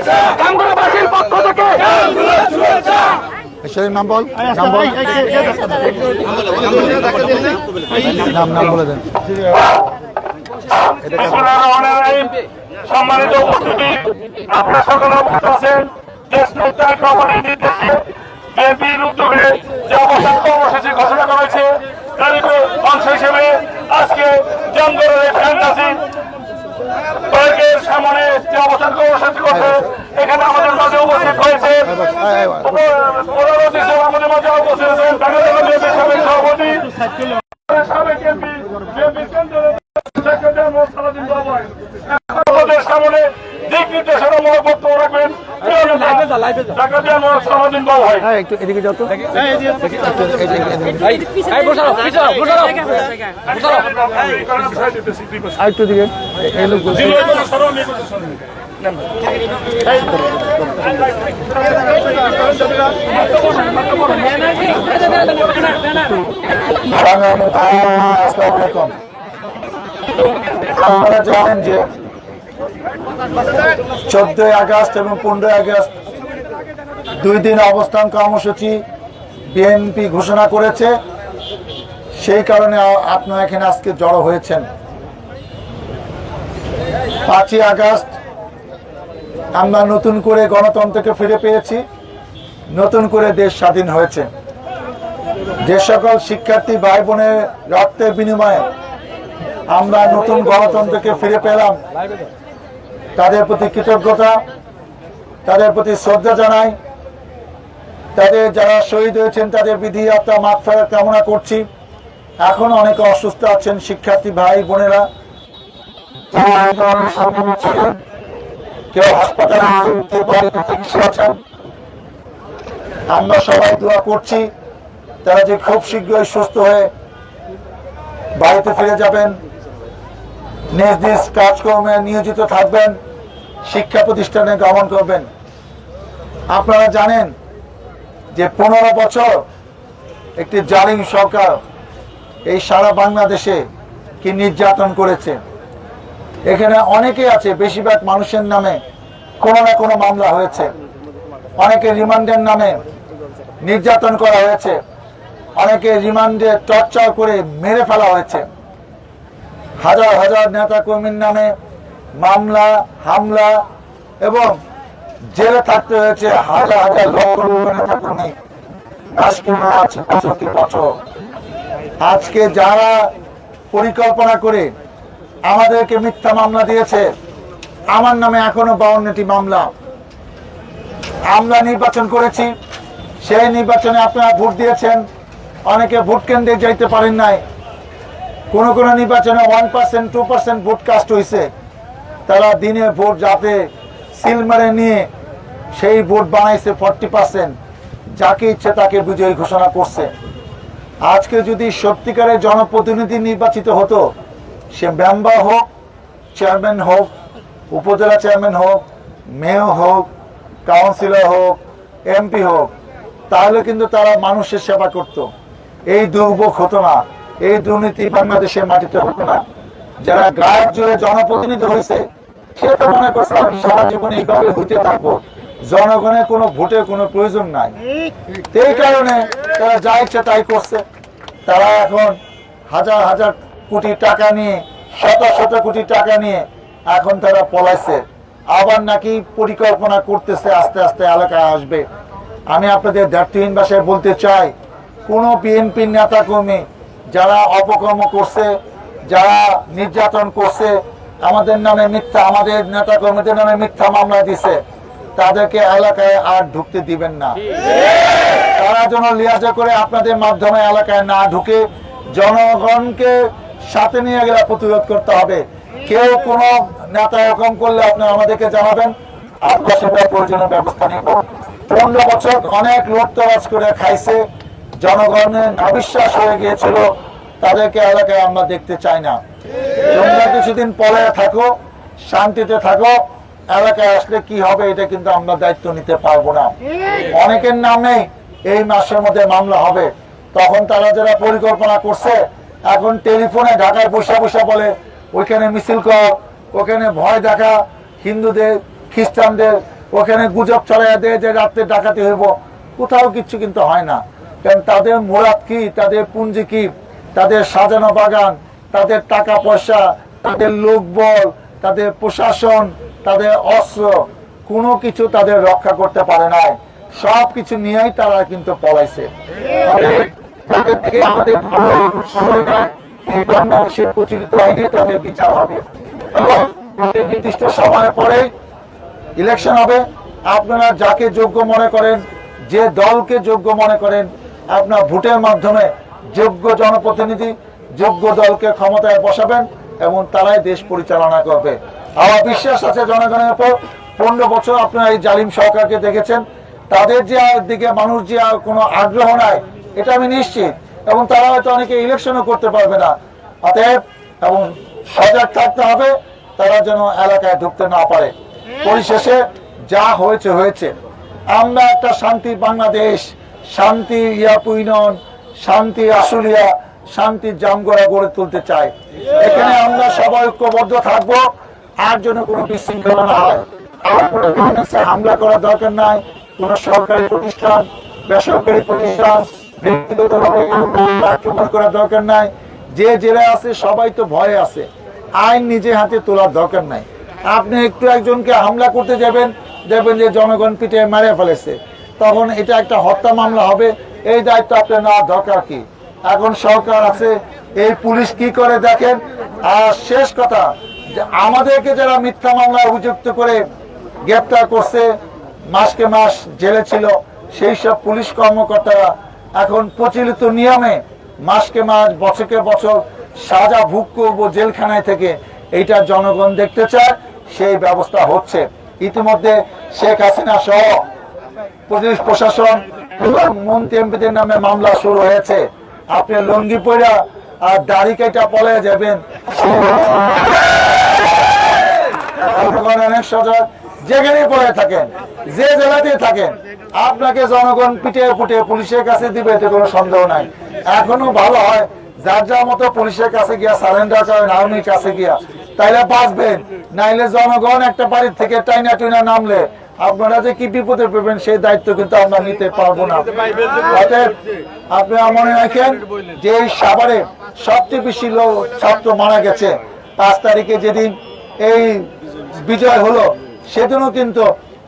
গাঙ্গুরাবাসীর পক্ষ থেকে ঈশ্বরের নাম বল নাম বল নাম নাম বলে দেন বিসমুল্লাহির রহমানির রহিম। সম্মানিত উপস্থিতি আপনারা সকলে অবগত আছেন দেশ নেতা কোম্পানির নির্দেশে বিএনপির উদ্যোগে যে অবস্থান কর্মসূচি ঘোষণা করা হয়েছে অংশ হিসেবে আজকে জঙ্গলের ফ্যান্টাসি পার্কের সামনে যে অবস্থান কর্মসূচি করছে, এখানে আমাদের মাঝে উপস্থিত হয়েছে। আমাদের মাঝে উপস্থিত হয়েছেন সভাপতি সামনে দিক নির্দেশনামূলক বক্তব্য রাখবেন। ঢাকা হ্যাঁ একটু এদিকে আর একটু দিকে। আপনারা জানেন যে চোদ্দই আগস্ট এবং পনেরোই আগস্ট দুই দিন অবস্থান কর্মসূচি বিএনপি ঘোষণা করেছে। সেই কারণে আপনারা এখানে আজকে জড়ো হয়েছেন। পাঁচই আগস্ট আমরা নতুন করে গণতন্ত্রকে ফিরে পেয়েছি। নতুন করে দেশ স্বাধীন হয়েছে। যে সকল শিক্ষার্থী ভাই বোনের রক্তের বিনিময়ে আমরা নতুন গণতন্ত্রকে ফিরে পেলাম, তাদের প্রতি কৃতজ্ঞতা, তাদের প্রতি শ্রদ্ধা জানাই। তাদের যারা শহীদ হয়েছেন, তাদের বিধি আত্মা মাঠ ফেরার কামনা করছি। এখন অনেকে অসুস্থ আছেন শিক্ষার্থী ভাই বোনেরা। কেউ হাসপাতালে। আমরা সবাই দোয়া করছি, তারা যে খুব শীঘ্রই সুস্থ হয়ে বাড়িতে ফিরে যাবেন। নিজ নিজ কাজকর্মে নিয়োজিত থাকবেন, শিক্ষা প্রতিষ্ঠানে গমন করবেন। আপনারা জানেন যে পনেরো বছর একটি জালিম সরকার এই সারা বাংলাদেশে কি নির্যাতন করেছে। এখানে অনেকে আছে, বেশিরভাগ মানুষের নামে কোনো না কোনো মামলা হয়েছে। অনেকে রিমান্ডের নামে নির্যাতন করা হয়েছে। অনেকে রিমান্ডে টর্চার করে মেরে ফেলা হয়েছে। হাজার হাজার নেতা কর্মীর নামে মামলা, হামলা এবং জেলে থাকতে হয়েছে হাজার হাজার লক্ষ আজকে যারা পরিকল্পনা করে আমাদেরকে মিথ্যা মামলা দিয়েছে, আমার নামে এখনও বাউন্নটি মামলা। আমরা নির্বাচন করেছি, সেই নির্বাচনে আপনারা ভোট দিয়েছেন। অনেকে ভোট কেন্দ্রে যাইতে পারেন নাই। কোন কোন নির্বাচনে one percent two percent vote cast হয়েছে তারা দিনে ভোট যাতে সিল মেরে নিয়ে সেই ভোট বানাইছে ফর্টি পার্সেন্ট যাকে ইচ্ছে তাকে বিজয়ী ঘোষণা করছে। আজকে যদি সত্যিকারের জনপ্রতিনিধি নির্বাচিত হতো, সে মেম্বার হোক, চেয়ারম্যান হোক, উপজেলা চেয়ারম্যান হোক, মেয়র হোক, কাউন্সিলর হোক, এমপি হোক, তাহলে কিন্তু তারা মানুষের সেবা করত। এই দুর্ভোগ হতো না। এই দুর্নীতি বাংলাদেশের মাটিতে হতো না। যারা গায়ের জোরে জনপ্রতিনিধি হয়েছে মনে করছে আমি সারা জীবন এইভাবে থাকব। জনগণের কোনো ভোটের কোনো প্রয়োজন নাই। এই কারণে তারা যা তাই করছে। তারা এখন হাজার হাজার কোটি টাকা নিয়ে, শত শত কোটি টাকা নিয়ে এখন তারা পলাইছে। আবার নাকি পরিকল্পনা করতেছে, আস্তে আস্তে এলাকায় আসবে। আমি আপনাদের দায়িত্বহীন ভাষায় বলতে চাই, কোন বিএনপি নেতা কর্মী যারা অপকর্ম করছে, যারা নির্যাতন করছে আমাদের নামে মিথ্যা, আমাদের নেতা কর্মীদের নামে মিথ্যা মামলা দিছে। তাদেরকে এলাকায় আর ঢুকতে দিবেন না। তারা যেন লিয়াজা করে আপনাদের মাধ্যমে এলাকায় না ঢুকে জনগণকে সাথে নিয়ে গেলে প্রতিরোধ করতে হবে। কেউ কোন নেতা এরকম করলে আপনি আমাদেরকে জানাবেন। আমরা সেটা প্রয়োজনীয় ব্যবস্থা পনেরো বছর অনেক করে খাইছে। জনগণের অবিশ্বাস হয়ে গিয়েছিল। তাদেরকে এলাকায় আমরা দেখতে চাই না। তোমরা কিছুদিন পরে থাকো, শান্তিতে থাকো। এলাকায় আসলে কি হবে এটা কিন্তু আমরা দায়িত্ব নিতে পারব না। অনেকের নামে এই মাসের মধ্যে মামলা হবে। তখন তারা যারা পরিকল্পনা করছে, এখন টেলিফোনে ঢাকায় বসে বসে বলে, ওইখানে মিছিল কর, ওখানে ভয় দেখা, হিন্দুদের, খ্রিস্টানদের, ওখানে গুজব ছড়াইয়া দেয় যে রাত্রে ডাকাতি হইব। কোথাও কিচ্ছু কিন্তু হয় না। কারণ তাদের মোরাদ কি, তাদের পুঞ্জি কি, তাদের সাজানো বাগান তাদের টাকা পয়সা, তাদের লোকবল, তাদের প্রশাসন, তাদের অস্ত্র, কোনো কিছু তাদের রক্ষা করতে পারে নাই। সব কিছু নিয়েই তারা কিন্তু পলাইছে। বিচার হবে নির্দিষ্ট সময় পরে ইলেকশন হবে। আপনারা যাকে যোগ্য মনে করেন, যে দলকে যোগ্য মনে করেন, আপনার ভোটের মাধ্যমে যোগ্য জনপ্রতিনিধি যোগ্য দলকে ক্ষমতায় বসাবেন এবং তারাই দেশ পরিচালনা করবে। আমার বিশ্বাস আছে জনগণের উপর। পনেরো বছর আপনারা এই জালিম সরকারকে দেখেছেন। তাদের যে দিকে মানুষ যে আর কোনো আগ্রহ নাই, এটা আমি নিশ্চিত। এবং তারা হয়তো অনেকে ইলেকশনও করতে পারবে না। অতএব, এবং সজাগ থাকতে হবে, তারা যেন এলাকায় ঢুকতে না পারে। পরিশেষে যা হয়েছে হয়েছে। আমরা একটা শান্তি বাংলাদেশ, শান্তি ইয়া ইয়াপুইনন শান্তি আশুলিয়া শান্তির জামগড়া গড়ে তুলতে চাই। এখানে আমরা সবাই ঐক্যবদ্ধ থাকব, আর যেন কোনো বিশৃঙ্খলা না হয়। হামলা করার দরকার নাই, কোনো সরকারি প্রতিষ্ঠান, বেসরকারি প্রতিষ্ঠান দরকার নাই। যে আছে, সবাই তো ভয়ে আছে। আইন নিজে হাতে তোলার দরকার নাই। আপনি একটু একজনকে হামলা করতে যাবেন, দেখবেন যে জনগণ পিঠে মেরে ফেলেছে। তখন এটা একটা হত্যা মামলা হবে, এই দায়িত্ব আপনার নেওয়ার দরকার কি? এখন সরকার আছে, এই পুলিশ কি করে দেখেন? আর শেষ কথা আমাদেরকে যারা মিথ্যা মামলা অভিযুক্ত করে গ্রেপ্তার করছে, মাসকে মাস জেলে ছিল, সেই সব পুলিশ কর্মকর্তারা এখন প্রচলিত নিয়মে মাসকে মাস, বছরকে বছর সাজা ভোগ করব জেলখানায় থেকে, এইটা জনগণ দেখতে চায়, সেই ব্যবস্থা হচ্ছে। ইতিমধ্যে শেখ হাসিনা সহ পুলিশ প্রশাসন মন্ত্রী এমপিদের নামে মামলা শুরু হয়েছে। আপনি লুঙ্গি পইরা আর দাড়ি কেটা পলে যাবেন। অনেক সজাগ। যেখানে পড়ে থাকেন, যে জেলাতে থাকেন, আপনাকে জনগণ পিটে পুটে পুলিশের কাছে দিবে, এতে কোনো সন্দেহ নাই। এখনও ভালো হয়, যার যার মতো পুলিশের কাছে গিয়া, সারেন্ডার করেন আর্মির কাছে গিয়া, তাইলে বাঁচবেন। নাইলে জনগণ একটা বাড়ির থেকে টাইনা টুইনা নামলে আপনারা যে কি বিপদে পড়বেন সেই দায়িত্ব কিন্তু আমরা নিতে পারব না। অতএব আপনারা মনে রাখেন যে সাভারে সবচেয়ে বেশি লোক, ছাত্র মারা গেছে। পাঁচ তারিখে যেদিন এই বিজয় হলো, সেদিনও কিন্তু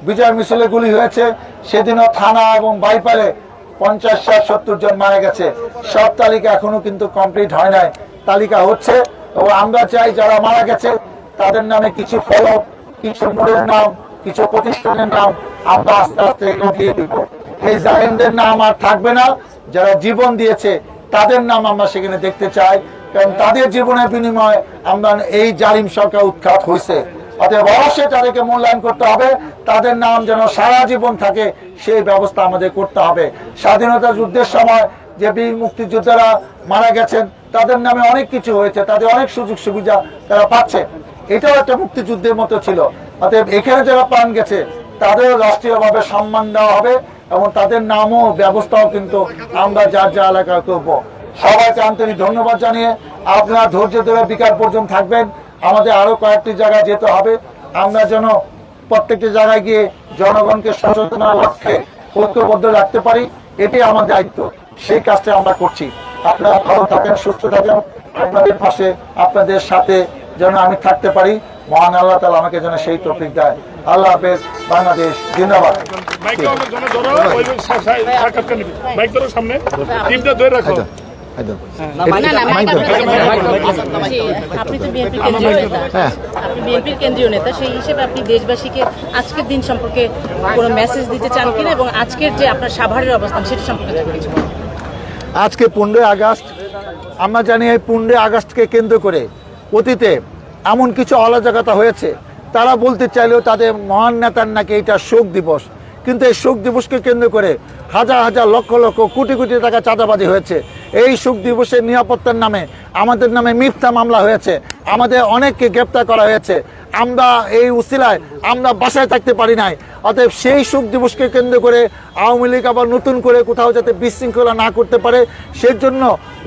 বিজয় মিছিলে গুলি হয়েছে। সেদিনও থানা এবং বাইপালে পঞ্চাশ ষাট সত্তর জন মারা গেছে। সব তালিকা এখনও কিন্তু কমপ্লিট হয় নাই। তালিকা হচ্ছে এবং আমরা চাই যারা মারা গেছে, তাদের নামে কিছু ফলক কিছু মোড়ের নাম কিছু প্রতিষ্ঠানের নাম আমরা আস্তে আস্তে এগুলো দিব এই জালিমদের নাম আর থাকবে না, যারা জীবন দিয়েছে, তাদের নাম আমরা সেখানে দেখতে চাই। কারণ তাদের জীবনের বিনিময়ে আমরা এই জালিম সরকার উৎখাত হয়েছে। অতএব অবশ্যই তাদেরকে মূল্যায়ন করতে হবে। তাদের নাম যেন সারা জীবন থাকে, সেই ব্যবস্থা আমাদের করতে হবে। স্বাধীনতা যুদ্ধের সময় যে বীর মুক্তিযোদ্ধারা মারা গেছেন, তাদের নামে অনেক কিছু হয়েছে, তাদের অনেক সুযোগ সুবিধা তারা পাচ্ছে। এটাও একটা মুক্তিযুদ্ধের মতো ছিল। অতএব এখানে যারা প্রাণ গেছে, তাদেরও রাষ্ট্রীয়ভাবে সম্মান দেওয়া হবে এবং তাদের নামও, ব্যবস্থাও কিন্তু আমরা যার যা এলাকায় করব। সবাইকে আন্তরিক ধন্যবাদ জানিয়ে আপনারা ধৈর্য ধরে বিকাল পর্যন্ত থাকবেন। আমাদের আরও কয়েকটি জায়গায় যেতে হবে। আমরা যেন প্রত্যেকটি জায়গায় গিয়ে জনগণকে সচেতনার লক্ষ্যে ঐক্যবদ্ধ রাখতে পারি, এটি আমার দায়িত্ব। সেই কাজটা আমরা করছি। আপনারা ভালো থাকেন, সুস্থ থাকেন। আপনাদের পাশে, আপনাদের সাথে যেন আমি থাকতে পারি। মহান আল্লাহ তালা আমাকে যেন সেই তফিক দেয়। আল্লাহ হাফেজ বাংলাদেশ জিন্দাবাদ। মাইকটা অনেক জনে ধরো ওই যে সা- সা- সাক্ষাৎকার নিবি। মাইক ধরো সামনে। টিমটা ধরে রাখো। না না মাইক জি, আপনি তো বিএনপির কেন্দ্রীয় নেতা আপনি বিএনপির কেন্দ্রীয় নেতা সেই হিসেবে আপনি দেশবাসীকে আজকের দিন সম্পর্কে কোনো মেসেজ দিতে চান কিনা এবং আজকের যে আপনার সাভারের অবস্থান সেটা সম্পর্কে। আজকে পনেরোই আগস্ট আমরা জানি এই পনেরোই আগস্টকে কেন্দ্র করে অতীতে এমন কিছু অরাজকতা হয়েছে, তারা বলতে চাইলেও তাদের মহান নেতার নাকি এটা শোক দিবস। কিন্তু এই শোক দিবসকে কেন্দ্র করে হাজার হাজার লক্ষ লক্ষ কোটি কোটি টাকা চাঁদাবাজি হয়েছে। এই শোক দিবসের নিরাপত্তার নামে, আমাদের নামে মিথ্যা মামলা হয়েছে। আমাদের অনেককে গ্রেপ্তার করা হয়েছে। আমরা এই উসিলায় আমরা বাসায় থাকতে পারি নাই। অতএব সেই শোক দিবসকে কেন্দ্র করে আওয়ামী লীগ আবার নতুন করে কোথাও যাতে বিশৃঙ্খলা না করতে পারে, সেজন্য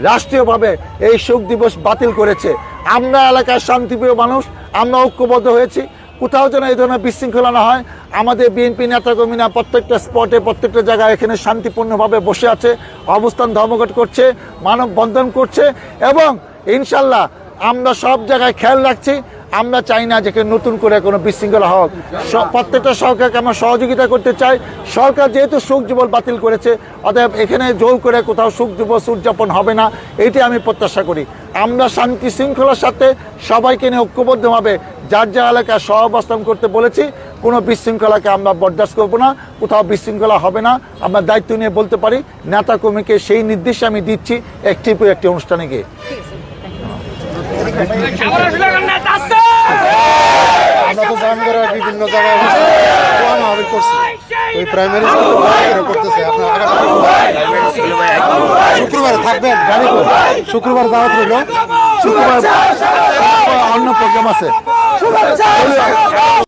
রাষ্ট্রীয়ভাবে এই শোক দিবস বাতিল করেছে। আমরা এলাকার শান্তিপ্রিয় মানুষ, আমরা ঐক্যবদ্ধ হয়েছি। কোথাও যেন এই ধরনের বিশৃঙ্খলা না হয়। আমাদের বিএনপি নেতাকর্মীরা প্রত্যেকটা স্পটে প্রত্যেকটা জায়গায় এখানে শান্তিপূর্ণভাবে বসে আছে, অবস্থান ধর্মঘট করছে, মানববন্ধন করছে এবং ইনশাল্লাহ আমরা সব জায়গায় খেয়াল রাখছি। আমরা চাই না যে নতুন করে কোনো বিশৃঙ্খলা হোক। প্রত্যেকটা সরকারকে আমরা সহযোগিতা করতে চাই। সরকার যেহেতু সুখ যুবল বাতিল করেছে, অতএব এখানে জোর করে কোথাও সুখ দিবস উদযাপন হবে না, এটি আমি প্রত্যাশা করি। আমরা শান্তি শৃঙ্খলার সাথে সবাইকে নিয়ে ঐক্যবদ্ধভাবে যার যা এলাকায় সহ অবস্থান করতে বলেছি, কোনো বিশৃঙ্খলাকে আমরা বরদাস্ত করব না, কোথাও বিশৃঙ্খলা হবে না, আমরা দায়িত্ব নিয়ে বলতে পারি। নেতা কর্মীকে সেই নির্দেশ আমি দিচ্ছি একটি একটি অনুষ্ঠানে গিয়ে। করা বিভিন্ন জায়গায় হবে করছি। ওই প্রাইমারি স্কুল করতেছে। আপনার আগামী শুক্রবার থাকবেন গাড়ি করে শুক্রবার দাওয়াত রইল। শুক্রবার অন্য প্রোগ্রাম আছে।